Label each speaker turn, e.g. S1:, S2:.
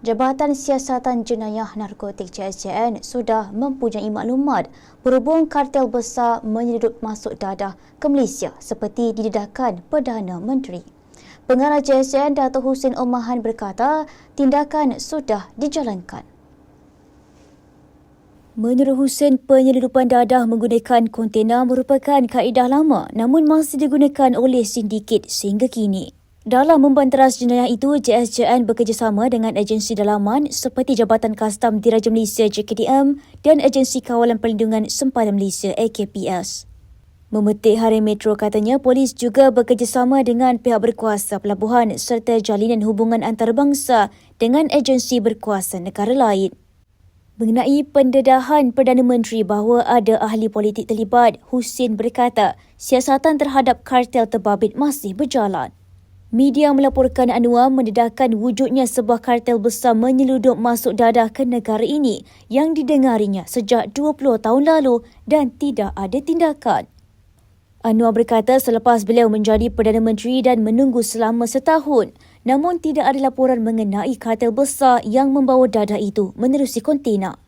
S1: Jabatan Siasatan Jenayah Narkotik JSJN sudah mempunyai maklumat berhubung kartel besar menyedut masuk dadah ke Malaysia seperti didedahkan Perdana Menteri. Pengarah JSJN Dato' Hussein Omahan berkata tindakan sudah dijalankan. Menurut Hussein, penyeludupan dadah menggunakan kontena merupakan kaedah lama namun masih digunakan oleh sindiket sehingga kini. Dalam membanteras jenayah itu, JSJN bekerjasama dengan agensi dalaman seperti Jabatan Kastam Diraja Malaysia JKDM dan Agensi Kawalan Perlindungan Sempadan Malaysia AKPS. Memetik Hari Metro katanya, polis juga bekerjasama dengan pihak berkuasa pelabuhan serta jalinan hubungan antarabangsa dengan agensi berkuasa negara lain. Mengenai pendedahan Perdana Menteri bahawa ada ahli politik terlibat, Hussein berkata siasatan terhadap kartel terbabit masih berjalan. Media melaporkan Anwar mendedahkan wujudnya sebuah kartel besar menyeludup masuk dadah ke negara ini yang didengarinya sejak 20 tahun lalu dan tidak ada tindakan. Anwar berkata selepas beliau menjadi Perdana Menteri dan menunggu selama setahun, namun tidak ada laporan mengenai kartel besar yang membawa dadah itu menerusi kontena.